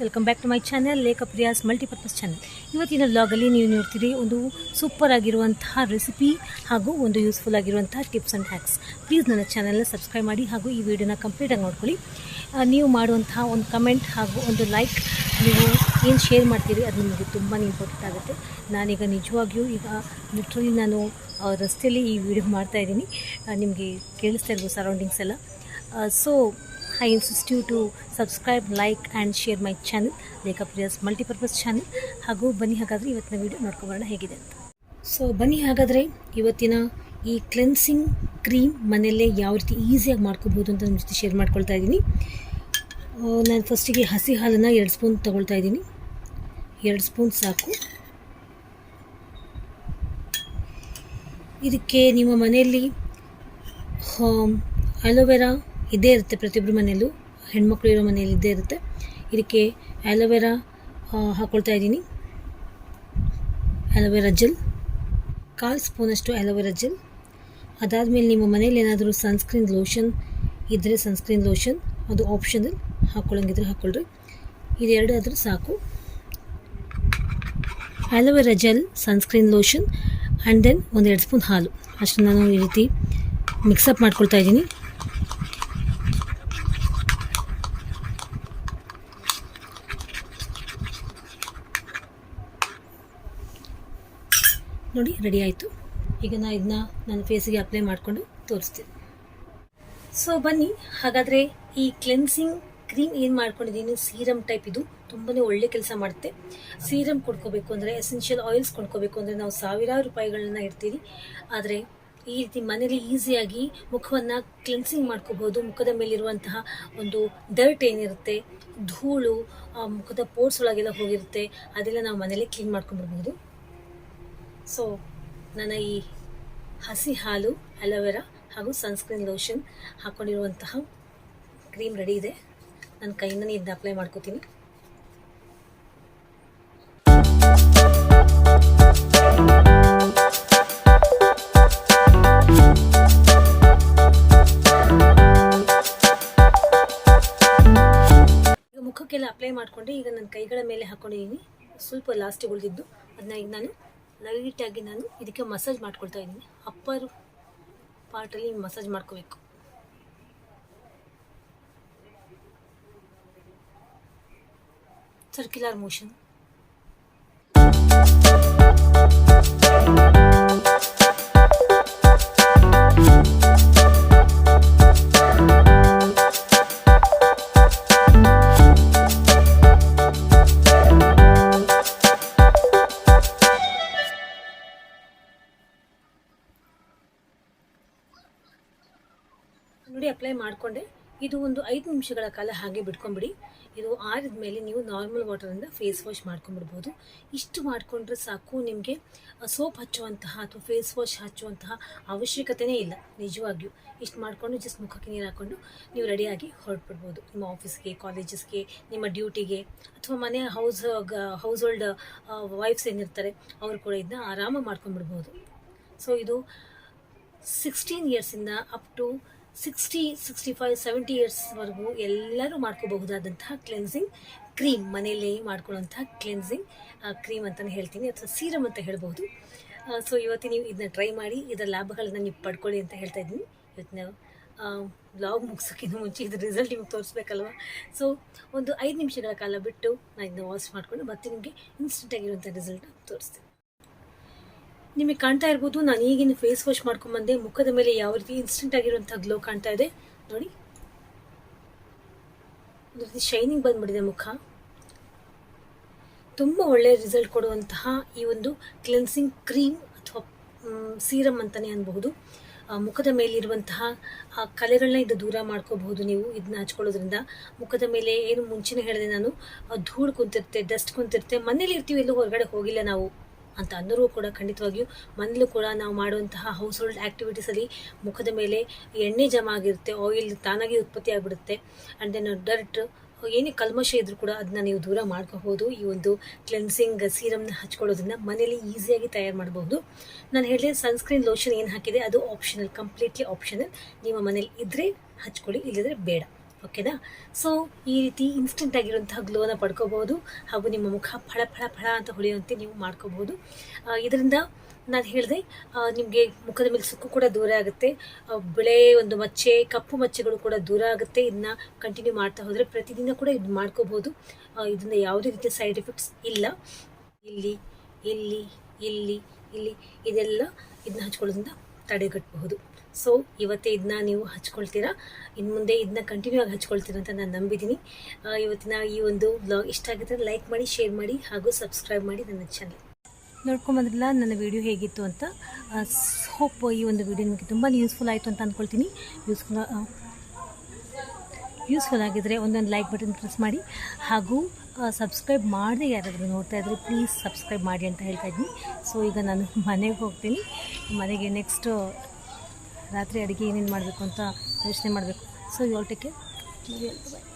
Welcome back to my channel Lekha Priya's multipurpose channel ಇವತ್ತಿನ ವ್ಲಾಗಲ್ಲಿ ನೀವು ನೋಡ್ತೀರಿ ಒಂದು ಸೂಪರ್ ಆಗಿರುವಂತಹ ರೆಸಿಪಿ ಹಾಗೂ ಒಂದು ಯೂಸ್ಫುಲ್ ಆಗಿರುವಂತಹ ಟಿಪ್ಸ್ ಆ್ಯಂಡ್ ಹ್ಯಾಕ್ಸ್ ಪ್ಲೀಸ್ ನನ್ನ ಚಾನಲ್ನ ಸಬ್ಸ್ಕ್ರೈಬ್ ಮಾಡಿ ಹಾಗೂ ಈ ವಿಡಿಯೋನ ಕಂಪ್ಲೀಟಾಗಿ ನೋಡ್ಕೊಳ್ಳಿ. ನೀವು ಮಾಡುವಂತಹ ಒಂದು ಕಮೆಂಟ್ ಹಾಗೂ ಒಂದು ಲೈಕ್ ನೀವು ಏನು ಶೇರ್ ಮಾಡ್ತೀರಿ ಅದು ನಿಮಗೆ ತುಂಬಾ ಇಂಪಾರ್ಟೆಂಟ್ ಆಗುತ್ತೆ. ನಾನೀಗ ನಿಜವಾಗಿಯೂ ಈಗ ಲಿಟ್ರಲಿ ನಾನು ರಸ್ತೆಯಲ್ಲಿ ಈ ವಿಡಿಯೋ ಮಾಡ್ತಾ ಇದ್ದೀನಿ. ನಿಮಗೆ ಕೇಳಿಸ್ತಾ ಇರ್ಬೋದು ಸರೌಂಡಿಂಗ್ಸ್ ಎಲ್ಲ. So I insist you to subscribe like and share my channel Lekha Priya's multipurpose channel ಹಾಗೂ ಬನ್ನಿ ಹಾಗಾದರೆ ಇವತ್ತಿನ ವಿಡಿಯೋ ನೋಡ್ಕೊಬರೋಣ ಹೇಗಿದೆ ಅಂತ. ಸೊ ಬನ್ನಿ ಹಾಗಾದರೆ ಇವತ್ತಿನ ಈ ಕ್ಲೆನ್ಸಿಂಗ್ ಕ್ರೀಮ್ ಮನೆಯಲ್ಲೇ ಯಾವ ರೀತಿ ಈಸಿಯಾಗಿ ಮಾಡ್ಕೋಬೋದು ಅಂತ ನಿಮ್ಮ ಜೊತೆ ಶೇರ್ ಮಾಡ್ಕೊಳ್ತಾ ಇದ್ದೀನಿ. ನಾನು ಫಸ್ಟಿಗೆ ಹಸಿ ಹಾಲನ್ನು ಎರಡು ಸ್ಪೂನ್ ತೊಗೊಳ್ತಾ ಇದ್ದೀನಿ. ಎರಡು ಸ್ಪೂನ್ ಸಾಕು. ಇದಕ್ಕೆ ನಿಮ್ಮ ಮನೆಯಲ್ಲಿ ಅಲೋವೆರಾ ಇದ್ದೇ ಇರುತ್ತೆ ಪ್ರತಿಯೊಬ್ಬರ ಮನೆಯಲ್ಲೂ. ಹೆಣ್ಮಕ್ಳು ಇರೋ ಮನೆಯಲ್ಲಿ ಇದ್ದೇ ಇರುತ್ತೆ. ಇದಕ್ಕೆ ಆ್ಯಲೋವೆರಾ ಹಾಕ್ಕೊಳ್ತಾ ಇದ್ದೀನಿ. Aloe vera gel. ಕಾಲು ಸ್ಪೂನಷ್ಟು ಆ್ಯಲೋವೆರಾ ಜೆಲ್. ಅದಾದಮೇಲೆ ನಿಮ್ಮ ಮನೇಲಿ ಏನಾದರೂ ಸನ್ಸ್ಕ್ರೀನ್ ಲೋಷನ್ ಇದ್ದರೆ ಸನ್ಸ್ಕ್ರೀನ್ ಲೋಷನ್, ಅದು ಆಪ್ಷನಲ್ ಹಾಕ್ಕೊಳ್ಳೋಂಗಿದ್ರೆ ಹಾಕ್ಕೊಳ್ರಿ ಇದೆರಡು ಆದರೂ ಸಾಕು. Aloe vera gel, sunscreen lotion and then ಒಂದೆರಡು ಸ್ಪೂನ್ ಹಾಲು. ಅಷ್ಟು ನಾನು ಈ ರೀತಿ ಮಿಕ್ಸಪ್ ಮಾಡ್ಕೊಳ್ತಾ ಇದ್ದೀನಿ. ನೋಡಿ ರೆಡಿ ಆಯಿತು. ಈಗ ನಾನು ಇದನ್ನ ನನ್ನ ಫೇಸಿಗೆ ಅಪ್ಲೈ ಮಾಡಿಕೊಂಡು ತೋರಿಸ್ತೀನಿ. ಸೊ ಬನ್ನಿ. ಹಾಗಾದರೆ ಈ ಕ್ಲೆನ್ಸಿಂಗ್ ಕ್ರೀಮ್ ಏನು ಮಾಡ್ಕೊಂಡಿದ್ದೀನಿ? ಸೀರಮ್ ಟೈಪ್ ಇದು. ತುಂಬಾ ಒಳ್ಳೆ ಕೆಲಸ ಮಾಡುತ್ತೆ. ಸೀರಮ್ ಕೊಂಡ್ಕೋಬೇಕು ಅಂದರೆ ಎಸೆನ್ಷಿಯಲ್ ಆಯಿಲ್ಸ್ ಕೊಂಡ್ಕೋಬೇಕು ಅಂದರೆ ನಾವು ಸಾವಿರಾರು ರೂಪಾಯಿಗಳನ್ನ ಇಡ್ತೀವಿ. ಆದರೆ ಈ ರೀತಿ ಮನೇಲಿ ಈಸಿಯಾಗಿ ಮುಖವನ್ನು ಕ್ಲೆನ್ಸಿಂಗ್ ಮಾಡ್ಕೋಬೋದು. ಮುಖದ ಮೇಲಿರುವಂತಹ ಒಂದು ಡರ್ಟ್ ಏನಿರುತ್ತೆ, ಧೂಳು ಮುಖದ ಪೋರ್ಸ್ ಒಳಗೆಲ್ಲ ಹೋಗಿರುತ್ತೆ. ಅದೆಲ್ಲ ನಾವು ಮನೇಲಿ ಕ್ಲೀನ್ ಮಾಡ್ಕೊಂಡ್ಬರ್ಬೋದು ಸೊ ನನ್ನ ಈ ಹಸಿ ಹಾಲು, ಅಲೋವೆರಾ ಹಾಗೂ ಸನ್ಸ್ಕ್ರೀನ್ ಲೋಷನ್ ಹಾಕ್ಕೊಂಡಿರುವಂತಹ ಕ್ರೀಮ್ ರೆಡಿ ಇದೆ. ನನ್ನ ಕೈಯಿಂದನೇ ಇದನ್ನ ಅಪ್ಲೈ ಮಾಡ್ಕೋತೀನಿ. ಮುಖಕ್ಕೆಲ್ಲ ಅಪ್ಲೈ ಮಾಡ್ಕೊಂಡೆ ಈಗ ನನ್ನ ಕೈಗಳ ಮೇಲೆ ಹಾಕ್ಕೊಂಡಿದ್ದೀನಿ ಸ್ವಲ್ಪ ಲಾಸ್ಟಿಗೆ ಉಳಿದಿದ್ದು. ಅದನ್ನ ಈಗ ನಾನು ಲೈಟಾಗಿ ನಾನು ಇದಕ್ಕೆ ಮಸಾಜ್ ಮಾಡ್ಕೊಳ್ತಾ ಇದ್ದೀನಿ. ಅಪ್ಪರ್ ಪಾರ್ಟಲ್ಲಿ ಮಸಾಜ್ ಮಾಡ್ಕೋಬೇಕು. ಸರ್ಕ್ಯುಲರ್ ಮೋಷನ್ ನೋಡಿ ಅಪ್ಲೈ ಮಾಡಿಕೊಂಡೆ. ಇದು ಒಂದು ಐದು ನಿಮಿಷಗಳ ಕಾಲ ಹಾಗೆ ಬಿಟ್ಕೊಂಬಿಡಿ ಇದು ಆರಿದ ಮೇಲೆ ನೀವು ನಾರ್ಮಲ್ ವಾಟರಿಂದ ಫೇಸ್ ವಾಶ್ ಮಾಡ್ಕೊಂಬಿಡ್ಬೋದು ಇಷ್ಟು ಮಾಡಿಕೊಂಡ್ರೆ ಸಾಕು ನಿಮಗೆ ಸೋಪ್ ಹಚ್ಚುವಂತಹ ಅಥವಾ ಫೇಸ್ ವಾಶ್ ಹಚ್ಚುವಂತಹ ಅವಶ್ಯಕತೆಯೇ ಇಲ್ಲ, ನಿಜವಾಗಿಯೂ. ಇಷ್ಟು ಮಾಡಿಕೊಂಡು ಜಸ್ಟ್ ಮುಖಕ್ಕೆ ನೀರು ಹಾಕ್ಕೊಂಡು ನೀವು ರೆಡಿಯಾಗಿ ಹೊರಟ್ಬಿಡ್ಬೋದು. ನಿಮ್ಮ ಆಫೀಸ್ಗೆ ಕಾಲೇಜಸ್ಗೆ ನಿಮ್ಮ ಡ್ಯೂಟಿಗೆ ಅಥವಾ ಮನೆ ಹೌಸ್ ಹೌಸ್ ಹೋಲ್ಡ್ ವೈಫ್ಸ್ ಏನಿರ್ತಾರೆ, ಅವರು ಕೂಡ ಇದನ್ನ ಆರಾಮಾಗಿ ಮಾಡ್ಕೊಂಡ್ಬಿಡ್ಬೋದು. ಸೊ ಇದು sixteen ಇಯರ್ಸಿಂದ up to sixty sixty five seventy ಇಯರ್ಸ್ವರೆಗೂ ಎಲ್ಲರೂ ಮಾಡ್ಕೋಬಹುದಾದಂತಹ ಕ್ಲೆನ್ಸಿಂಗ್ ಕ್ರೀಮ್ ಮನೆಯಲ್ಲೇ ಮಾಡ್ಕೊಳ್ಳುವಂತಹ ಕ್ಲೆನ್ಸಿಂಗ್ ಕ್ರೀಮ್ ಅಂತಲೇ ಹೇಳ್ತೀನಿ, ಅಥವಾ ಸೀರಮ್ ಅಂತ ಹೇಳ್ಬೋದು. ಸೊ ಇವತ್ತು ನೀವು ಇದನ್ನ ಟ್ರೈ ಮಾಡಿ, ಇದರ ಲಾಭಗಳನ್ನ ನೀವು ಪಡ್ಕೊಳ್ಳಿ ಅಂತ ಹೇಳ್ತಾ ಇದ್ದೀನಿ. ಇವತ್ತಿನ ಬ್ಲಾಗ್ ಮುಗಿಸೋಕ್ಕಿಂತ ಮುಂಚೆ ಇದ್ರ ರಿಸಲ್ಟ್ ನಿಮಗೆ ತೋರಿಸ್ಬೇಕಲ್ವ? ಸೊ ಒಂದು ಐದು ನಿಮಿಷಗಳ ಕಾಲ ಬಿಟ್ಟು ನಾನು ಇದನ್ನ ವಾಶ್ ಮಾಡಿಕೊಂಡು ಮತ್ತೆ ನಿಮಗೆ ಇನ್ಸ್ಟೆಂಟ್ ಆಗಿರುವಂಥ ರಿಸಲ್ಟ್ ತೋರಿಸ್ತೀನಿ. ನಿಮಗೆ ಕಾಣ್ತಾ ಇರ್ಬೋದು, ನಾನು ಈಗಿನ ಫೇಸ್ ವಾಶ್ ಮಾಡ್ಕೊಂಬಂದೆ, ಮುಖದ ಮೇಲೆ ಯಾವ ರೀತಿ ಇನ್ಸ್ಟೆಂಟ್ ಆಗಿರುವಂಥ ಗ್ಲೋ ಕಾಣ್ತಾ ಇದೆ. ನೋಡಿ. ಒಂದು ಶೈನಿಂಗ್ ಬಂದ್ಬಿಟ್ಟಿದೆ ಮುಖ. ತುಂಬ ಒಳ್ಳೆಯ ರಿಸಲ್ಟ್ ಕೊಡುವಂತಹ ಈ ಒಂದು ಕ್ಲೆನ್ಸಿಂಗ್ ಕ್ರೀಮ್ ಅಥವಾ ಸೀರಮ್ ಅಂತಾನೆ ಅನ್ಬಹುದು. ಮುಖದ ಮೇಲಿರುವಂತಹ ಆ ಕಲೆಗಳನ್ನ ಇದು ದೂರ ಮಾಡ್ಕೋಬಹುದು ನೀವು ಇದನ್ನ ಹಚ್ಕೊಳ್ಳೋದ್ರಿಂದ. ಮುಖದ ಮೇಲೆ ಏನು ಮುಂಚೆನೇ ಹೇಳಿದೆ ನಾನು ಧೂಳು ಕುಂತಿರುತ್ತೆ ಡಸ್ಟ್ ಕುಂತಿರುತ್ತೆ. ಮನೇಲಿ ಇರ್ತೀವಿ, ಎಲ್ಲೂ ಹೊರಗಡೆ ಹೋಗಿಲ್ಲ ನಾವು. ಅಂತ ಅಂದರೂ ಕೂಡ ಖಂಡಿತವಾಗಿಯೂ ಮನೇಲಿ ಕೂಡ ನಾವು ಮಾಡುವಂತಹ ಹೌಸ್ ಹೋಲ್ಡ್ ಆ್ಯಕ್ಟಿವಿಟೀಸಲ್ಲಿ ಮುಖದ ಮೇಲೆ ಎಣ್ಣೆ ಜಮಾ ಆಗಿರುತ್ತೆ ಆಯಿಲ್ ತಾನಾಗಿ ಉತ್ಪತ್ತಿ ಆಗಿಬಿಡುತ್ತೆ. ಆ್ಯಂಡ್ ದೆನ್ ಡರ್ಟ್ ಏನೇ ಕಲ್ಮಶ ಇದ್ರೂ ಕೂಡ ಅದನ್ನ ನೀವು ದೂರ ಮಾಡ್ಕೋಬಹುದು ಈ ಒಂದು ಕ್ಲೆನ್ಸಿಂಗ್ ಸೀರಮ್ನ ಹಚ್ಕೊಳ್ಳೋದ್ರಿಂದ ಮನೇಲಿ ಈಸಿಯಾಗಿ ತಯಾರು ಮಾಡಬಹುದು ನಾನು ಹೇಳಿದೆ ಸನ್ಸ್ಕ್ರೀನ್ ಲೋಷನ್ ಏನು ಹಾಕಿದೆ, ಅದು ಆಪ್ಷನಲ್ ಕಂಪ್ಲೀಟ್ಲಿ ಆಪ್ಷನಲ್ ನಿಮ್ಮ ಮನೇಲಿ ಇದ್ದರೆ ಹಚ್ಕೊಳ್ಳಿ ಇಲ್ಲದ್ರೆ ಬೇಡ. ಓಕೆನಾ? ಸೊ ಈ ರೀತಿ ಇನ್ಸ್ಟೆಂಟ್ ಆಗಿರುವಂತಹ ಗ್ಲೋನ ಪಡ್ಕೋಬಹುದು ಹಾಗೂ ನಿಮ್ಮ ಮುಖ ಫಳ ಫಳ ಫಳ ಅಂತ ಹೊಳೆಯುವಂತೆ ನೀವು ಮಾಡ್ಕೋಬಹುದು. ಇದರಿಂದ ನಾನು ಹೇಳಿದೆ ನಿಮಗೆ ಮುಖದ ಮೇಲೆ ಸುಕ್ಕು ಕೂಡ ದೂರ ಆಗುತ್ತೆ. ಬೆಳೆ ಒಂದು ಮಚ್ಚೆ, ಕಪ್ಪು ಮಚ್ಚೆಗಳು ಕೂಡ ದೂರ ಆಗುತ್ತೆ. ಇದನ್ನ ಕಂಟಿನ್ಯೂ ಮಾಡ್ತಾ ಹೋದರೆ ಪ್ರತಿದಿನ ಕೂಡ ಇದು ಮಾಡ್ಕೋಬಹುದು. ಇದನ್ನ ಯಾವುದೇ ರೀತಿಯ ಸೈಡ್ ಎಫೆಕ್ಟ್ಸ್ ಇಲ್ಲ. ಇಲ್ಲಿ ಇಲ್ಲಿ ಇಲ್ಲಿ ಇಲ್ಲಿ, ಇದೆಲ್ಲ ಇದನ್ನ ಹಚ್ಕೊಳ್ಳೋದ್ರಿಂದ ತಡೆಗಟ್ಟಬಹುದು. ಸೊ ಇವತ್ತೇ ಇದನ್ನ ನೀವು ಹಚ್ಕೊಳ್ತೀರಾ? ಇನ್ನು ಮುಂದೆ ಇದನ್ನ ಕಂಟಿನ್ಯೂ ಆಗಿ ಹಚ್ಕೊಳ್ತೀರಾ ಅಂತ ನಾನು ನಂಬಿದ್ದೀನಿ ಇವತ್ತಿನ ಈ ಒಂದು ಬ್ಲಾಗ್ ಇಷ್ಟ ಆಗಿದ್ರೆ ಲೈಕ್ ಮಾಡಿ ಶೇರ್ ಮಾಡಿ ಹಾಗೂ ಸಬ್ಸ್ಕ್ರೈಬ್ ಮಾಡಿ ನನ್ನ ಚಾನಲ್ ನೋಡ್ಕೊಂಬಂದ್ರಲ್ಲ ನನ್ನ ವಿಡಿಯೋ ಹೇಗಿತ್ತು ಅಂತ ಹೋಪ್ ಈ ಒಂದು ವಿಡಿಯೋ ನಿಮಗೆ ತುಂಬಾ ಯೂಸ್ಫುಲ್ ಆಯಿತು ಅಂತ ಅಂದ್ಕೊಳ್ತೀನಿ ಯೂಸ್ಫುಲ್ ಯೂಸ್ಫುಲ್ ಆಗಿದ್ದರೆ ಒಂದೊಂದು ಲೈಕ್ ಬಟನ್ ಪ್ರೆಸ್ ಮಾಡಿ ಹಾಗೂ ಸಬ್ಸ್ಕ್ರೈಬ್ ಮಾಡದೆ ಯಾರಾದರೂ ನೋಡ್ತಾ ಇದ್ದರೆ ಪ್ಲೀಸ್ ಸಬ್ಸ್ಕ್ರೈಬ್ ಮಾಡಿ ಅಂತ ಹೇಳ್ತಾ ಇದ್ದೀನಿ. ಸೊ ಈಗ ನಾನು ಮನೆಗೆ ಹೋಗ್ತೀನಿ. ಮನೆಗೆ ನೆಕ್ಸ್ಟು ರಾತ್ರಿ ಅಡುಗೆ ಏನೇನು ಮಾಡಬೇಕು ಅಂತ ಯೋಚನೆ ಮಾಡಬೇಕು. ಸೊ ಯೋಲ್ ಟೇಕ್ ಬಾಯ್